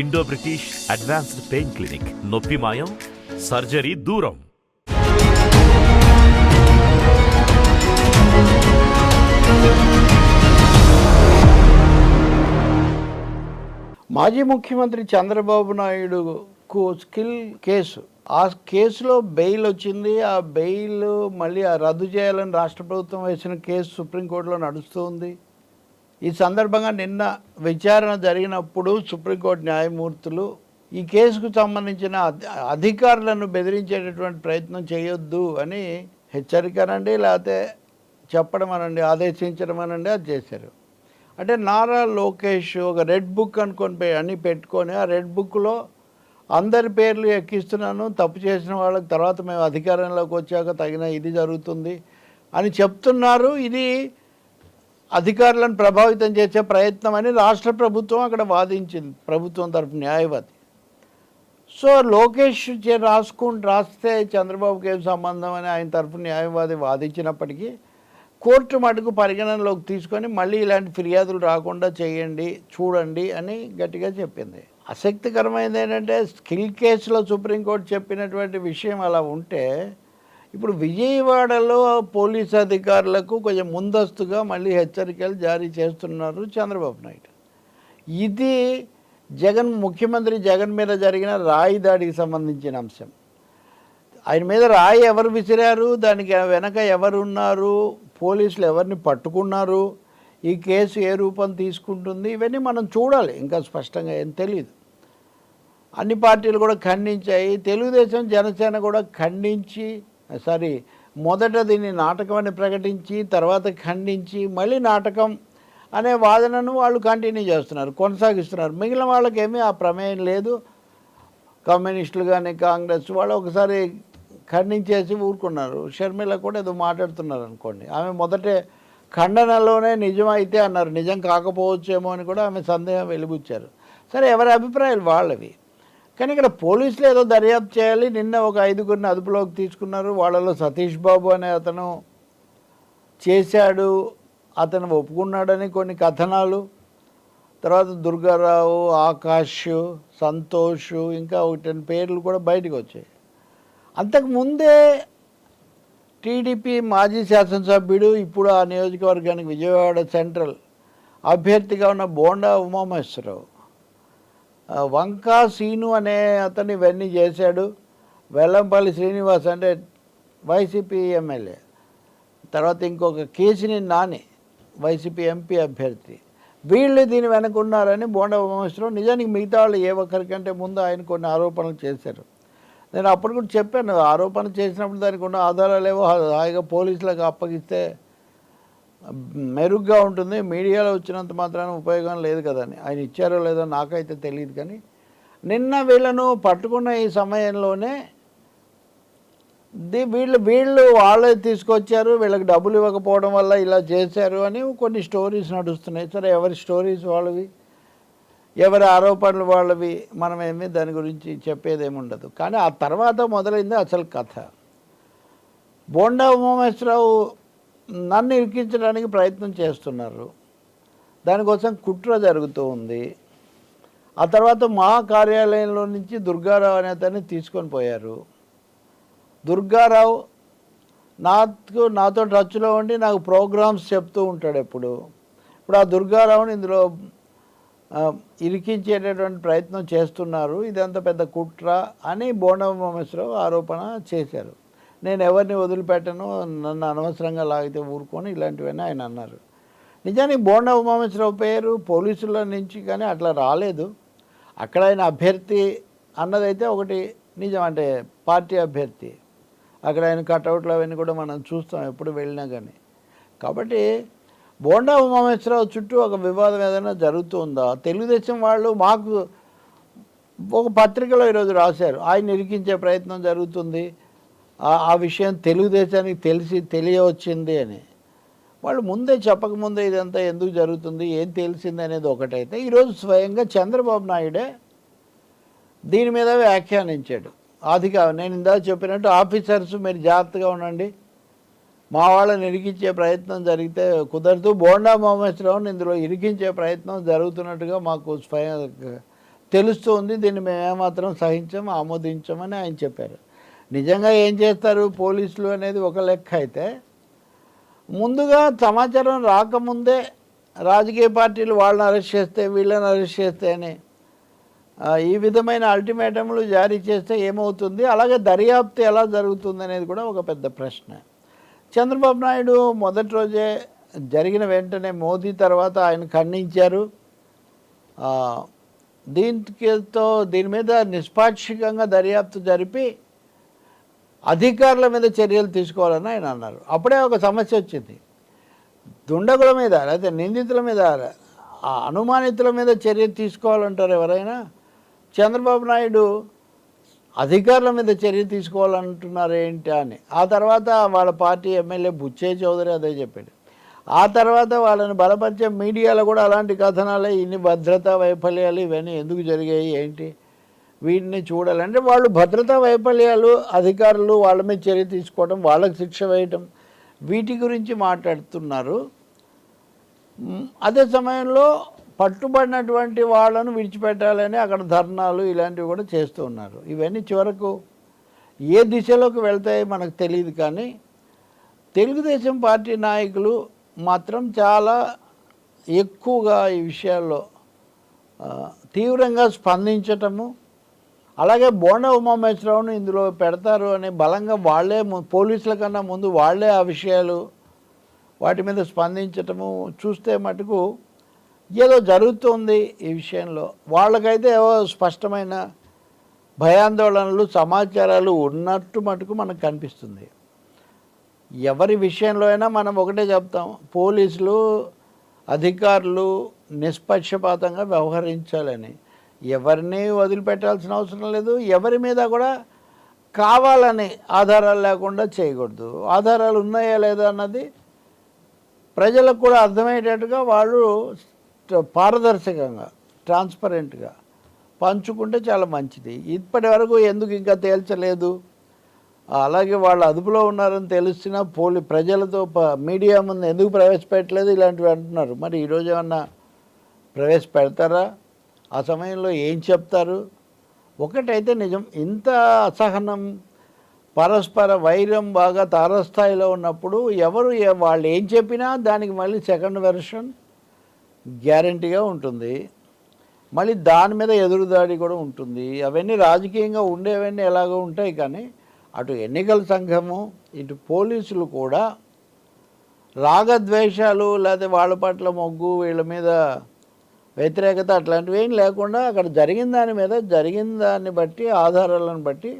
Indo British advanced pain clinic. నొప్పి మాయం surgery దూరం. మాజీ ముఖ్యమంత్రి చంద్రబాబు నాయుడుకు స్కిల్ కేసు. ఆ కేసులో బెయిల్ వచ్చింది. ఆ బెయిల్ మళ్ళీ రద్దు చేయాలని రాష్ట్ర ప్రభుత్వం వేసిన కేసు సుప్రీంకోర్టులో నడుస్తుంది ఈ సందర్భంగా నిన్న విచారణ జరిగినప్పుడు సుప్రీంకోర్టు న్యాయమూర్తులు ఈ కేసుకు సంబంధించిన అధికారులను బెదిరించేటటువంటి ప్రయత్నం చేయొద్దు అని హెచ్చరికనండి లేకపోతే చెప్పడం అనండి ఆదేశించడం అనండి అది చేశారు. అంటే నారా లోకేష్ ఒక రెడ్ బుక్ అనుకొని అన్నీ అని పెట్టుకొని ఆ రెడ్ బుక్లో అందరి పేర్లు ఎక్కిస్తున్నాను తప్పు చేసిన వాళ్ళకి తర్వాత మేము అధికారంలోకి వచ్చాక తగిన ఇది జరుగుతుంది అని చెప్తున్నారు. ఇది అధికారులను ప్రభావితం చేసే ప్రయత్నం అని రాష్ట్ర ప్రభుత్వం అక్కడ వాదించింది. ప్రభుత్వం తరపు న్యాయవాది. సో లోకేష్ చే రాసుకుంటూ రాస్తే చంద్రబాబుకి ఏం సంబంధం అని ఆయన తరపు న్యాయవాది వాదించినప్పటికీ కోర్టు మటుకు పరిగణనలోకి తీసుకొని మళ్ళీ ఇలాంటి ఫిర్యాదులు రాకుండా చేయండి చూడండి అని గట్టిగా చెప్పింది. ఆసక్తికరమైనది ఏంటంటే స్కిల్ కేసులో సుప్రీంకోర్టు చెప్పినటువంటి విషయం అలా ఉంటే ఇప్పుడు విజయవాడలో పోలీస్ అధికారులకు కొంచెం ముందస్తుగా మళ్ళీ హెచ్చరికలు జారీ చేస్తున్నారు చంద్రబాబు నాయుడు. ఇది జగన్ ముఖ్యమంత్రి జగన్ మీద జరిగిన రాయి దాడికి సంబంధించిన అంశం. ఆయన మీద రాయి ఎవరు విసిరారు? దానికి వెనక ఎవరు ఉన్నారు పోలీసులు ఎవరిని పట్టుకున్నారు? ఈ కేసు ఏ రూపం తీసుకుంటుంది? ఇవన్నీ మనం చూడాలి. ఇంకా స్పష్టంగా ఏం తెలియదు అన్ని పార్టీలు కూడా ఖండించాయి. తెలుగుదేశం జనసేన కూడా ఖండించి సారీ మొదట దీన్ని నాటకం అని ప్రకటించి తర్వాత ఖండించి మళ్ళీ నాటకం అనే వాదనను వాళ్ళు కంటిన్యూ చేస్తున్నారు కొనసాగిస్తున్నారు. మిగిలిన వాళ్ళకేమీ ఆ ప్రమేయం లేదు. కమ్యూనిస్టులు కానీ కాంగ్రెస్ వాళ్ళు ఒకసారి ఖండించేసి ఊరుకున్నారు. షర్మిల కూడా ఏదో మాట్లాడుతున్నారు అనుకోండి. ఆమె మొదటే ఖండనలోనే నిజమైతే అన్నారు. నిజం కాకపోవచ్చేమో అని కూడా ఆమె సందేహం వెలిబుచ్చారు. సరే ఎవరి అభిప్రాయాలు వాళ్ళవి? కానీ ఇక్కడ పోలీసులు ఏదో దర్యాప్తు చేయాలి. నిన్న ఒక ఐదుగురిని అదుపులోకి తీసుకున్నారు. వాళ్ళలో సతీష్ బాబు అనే అతను చేశాడు. అతను ఒప్పుకున్నాడని కొన్ని కథనాలు. తర్వాత దుర్గారావు ఆకాష్ సంతోష్ ఇంకా ఒకటి పేర్లు కూడా బయటకు వచ్చాయి. అంతకుముందే టీడీపీ మాజీ శాసనసభ్యుడు ఇప్పుడు ఆ నియోజకవర్గానికి విజయవాడ సెంట్రల్ అభ్యర్థిగా ఉన్న బోండా ఉమామహేశ్వరరావు వంకా సీను అనే అతను ఇవన్నీ చేశాడు. వెల్లంపల్లి శ్రీనివాస్ అంటే వైసీపీ ఎమ్మెల్యే. తర్వాత ఇంకొక కేసిని నాని వైసీపీ ఎంపీ అభ్యర్థి. వీళ్ళు దీని వెనక ఉన్నారని బోండా ఉమామేశ్వరరావు నిజానికి మిగతా వాళ్ళు ఏ ఒక్కరికంటే ముందు ఆయన కొన్ని ఆరోపణలు చేశారు. నేను అప్పుడు కూడా చెప్పాను ఆరోపణ చేసినప్పుడు దానికి ఉన్న ఆధారాలు ఏవో హాయిగా పోలీసులకు అప్పగిస్తే మెరుగ్గా ఉంటుంది. మీడియాలో వచ్చినంత మాత్రాన ఉపయోగం లేదు కదని ఆయన ఇచ్చారో లేదో నాకైతే తెలియదు కానీ నిన్న వీళ్ళను పట్టుకున్న ఈ సమయంలోనే ది వీళ్ళు వీళ్ళు వాళ్ళే తీసుకొచ్చారు. వీళ్ళకి డబ్బులు ఇవ్వకపోవడం వల్ల ఇలా చేశారు అని కొన్ని స్టోరీస్ నడుస్తున్నాయి. సరే ఎవరి స్టోరీస్ వాళ్ళవి? ఎవరి ఆరోపణలు వాళ్ళవి? మనమేమి దాని గురించి చెప్పేదేమి ఉండదు కానీ ఆ తర్వాత మొదలైంది అసలు కథ. బోండా ఉమామేశ్వరరావు నన్ను ఇరికించడానికి ప్రయత్నం చేస్తున్నారు. దానికోసం కుట్ర జరుగుతూ ఉంది. ఆ తర్వాత మా కార్యాలయంలో నుంచి దుర్గారావు అనే అతన్ని తీసుకొని పోయారు. దుర్గారావు నాకు నాతో టచ్లో ఉండి నాకు ప్రోగ్రామ్స్ చెప్తూ ఉంటాడు ఎప్పుడు. ఇప్పుడు ఆ దుర్గారావుని ఇందులో ఇరికించేటటువంటి ప్రయత్నం చేస్తున్నారు. ఇదంతా పెద్ద కుట్ర అని బోండా ఆరోపణ చేశారు. నేను ఎవరిని వదిలిపెట్టను నన్ను అనవసరంగా లాగితే ఊరుకొని ఇలాంటివన్నీ ఆయన అన్నారు. నిజానికి బోండా ఉమామేశ్వరరావు పేరు పోలీసుల నుంచి కానీ అట్లా రాలేదు. అక్కడ ఆయన అభ్యర్థి అన్నదైతే ఒకటి నిజం అంటే పార్టీ అభ్యర్థి. అక్కడ ఆయన కట్అవుట్లు అవన్నీ కూడా మనం చూస్తాం ఎప్పుడు వెళ్ళినా కానీ. కాబట్టి బోండా ఉమామేశ్వరరావు చుట్టూ ఒక వివాదం ఏదైనా జరుగుతుందా? తెలుగుదేశం వాళ్ళు మాకు ఒక పత్రికలో ఈరోజు రాశారు ఆయన ఇరికించే ప్రయత్నం జరుగుతుంది. ఆ- విషయం తెలుగుదేశానికి తెలిసి తెలియవచ్చింది అని. వాళ్ళు ముందే చెప్పకముందే ఇదంతా ఎందుకు జరుగుతుంది ఏం తెలిసింది అనేది ఒకటైతే ఈరోజు స్వయంగా చంద్రబాబు నాయుడే దీని మీద వ్యాఖ్యానించాడు. అధిక నేను ఇందాక చెప్పినట్టు ఆఫీసర్స్ మీరు జాగ్రత్తగా ఉండండి మా వాళ్ళని ఇరికించే ప్రయత్నం జరిగితే కుదరదు. బోండా మహేశ్వరరావుని ఇందులో ఇరికించే ప్రయత్నం జరుగుతున్నట్టుగా మాకు స్వయం తెలుస్తుంది దీన్ని మేము ఏమాత్రం సహించం ఆమోదించమని ఆయన చెప్పారు. నిజంగా ఏం చేస్తారు పోలీసులు అనేది ఒక లెక్క అయితే ముందుగా సమాచారం రాకముందే రాజకీయ పార్టీలు వాళ్ళని అరెస్ట్ చేస్తే వీళ్ళని అరెస్ట్ చేస్తే అని ఈ విధమైన అల్టిమేటంలు జారీ చేస్తే ఏమవుతుంది? అలాగే దర్యాప్తు ఎలా జరుగుతుంది అనేది కూడా ఒక పెద్ద ప్రశ్న. చంద్రబాబు నాయుడు మొదటి రోజే జరిగిన వెంటనే మోదీ తర్వాత ఆయన ఖండించారు. ఆ, దీంతో దీని మీద నిష్పాక్షికంగా దర్యాప్తు జరిపి అధికారుల మీద చర్యలు తీసుకోవాలని ఆయన అన్నారు. అప్పుడే ఒక సమస్య వచ్చింది. దుండగుల మీద లేకపోతే నిందితుల మీద ఆ అనుమానితుల మీద చర్య తీసుకోవాలంటారు ఎవరైనా? చంద్రబాబు నాయుడు అధికారుల మీద చర్య తీసుకోవాలంటున్నారు ఏంటి అని. ఆ తర్వాత వాళ్ళ పార్టీ ఎమ్మెల్యే బుచ్చే చౌదరి అదే చెప్పాడు. ఆ తర్వాత వాళ్ళని బలపరిచే మీడియాలో కూడా అలాంటి కథనాలే ఇన్ని భద్రతా వైఫల్యాలు ఇవన్నీ ఎందుకు జరిగాయి ఏంటి? వీటిని చూడాలంటే వాళ్ళు భద్రతా వైఫల్యాలు అధికారులు వాళ్ళ మీద చర్య తీసుకోవడం వాళ్ళకి శిక్ష వేయటం వీటి గురించి మాట్లాడుతున్నారు. అదే సమయంలో పట్టుబడినటువంటి వాళ్ళను విడిచిపెట్టాలని అక్కడ ధర్నాలు ఇలాంటివి కూడా చేస్తూ ఉన్నారు. ఇవన్నీ చివరకు ఏ దిశలోకి వెళ్తాయో మనకు తెలియదు కానీ తెలుగుదేశం పార్టీ నాయకులు మాత్రం చాలా ఎక్కువగా ఈ విషయాల్లో తీవ్రంగా స్పందించటము అలాగే బోండా ఉమామేశ్వరరావును ఇందులో పెడతారు అని బలంగా వాళ్ళే ము- పోలీసుల కన్నా ముందు వాళ్ళే ఆ విషయాలు వాటి మీద స్పందించటము చూస్తే మటుకు ఏదో జరుగుతుంది ఈ విషయంలో. వాళ్ళకైతే ఏవో స్పష్టమైన భయాందోళనలు సమాచారాలు ఉన్నట్టు మటుకు మనకు కనిపిస్తుంది. ఎవరి విషయంలో అయినా మనం ఒకటే చెప్తాం పోలీసులు అధికారులు నిష్పక్షపాతంగా వ్యవహరించాలని. ఎవరిని వదిలిపెట్టాల్సిన అవసరం లేదు. ఎవరి మీద కూడా కావాలని ఆధారాలు లేకుండా చేయకూడదు. ఆధారాలు ఉన్నాయా లేదా అన్నది ప్రజలకు కూడా అర్థమయ్యేటట్టుగా వాళ్ళు పారదర్శకంగా ట్రాన్స్పరెంట్గా పంచుకుంటే చాలా మంచిది. ఇప్పటి వరకు ఎందుకు ఇంకా తేల్చలేదు? అలాగే వాళ్ళు అదుపులో ఉన్నారని తెలిసినా పోలి ప్రజలతో ప- మీడియా ముందు ఎందుకు ప్రవేశపెట్టలేదు ఇలాంటివి అంటున్నారు. మరి ఈరోజు ఏమన్నా ప్రవేశపెడతారా? ఆ సమయంలో ఏం చెప్తారు? ఒకటైతే నిజం ఇంత అసహనం పరస్పర వైరం బాగా తారస్థాయిలో ఉన్నప్పుడు ఎవరు వాళ్ళు ఏం చెప్పినా దానికి మళ్ళీ సెకండ్ వెర్షన్ గ్యారంటీగా ఉంటుంది. మళ్ళీ దాని మీద ఎదురుదాడి కూడా ఉంటుంది. అవన్నీ రాజకీయంగా ఉండేవన్నీ ఎలాగో ఉంటాయి కానీ అటు ఎన్నికల సంఘము ఇటు పోలీసులు కూడా రాగద్వేషాలు లేకపోతే వాళ్ళ పట్ల మొగ్గు వీళ్ళ మీద వ్యతిరేకత అట్లాంటివి ఏం లేకుండా అక్కడ జరిగిన దాని మీద జరిగిన దాన్ని బట్టి ఆధారాలను బట్టి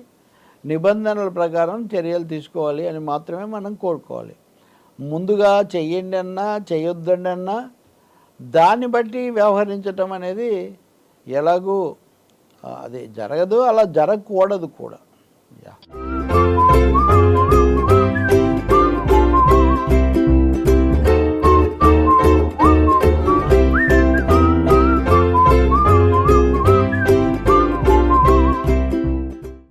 నిబంధనల ప్రకారం చర్యలు తీసుకోవాలి అని మాత్రమే మనం కోరుకోవాలి. ముందుగా చెయ్యండి అన్నా చేయొద్దండి అన్నా దాన్ని బట్టి వ్యవహరించటం అనేది ఎలాగూ అది జరగదు అలా జరగకూడదు కూడా. యా.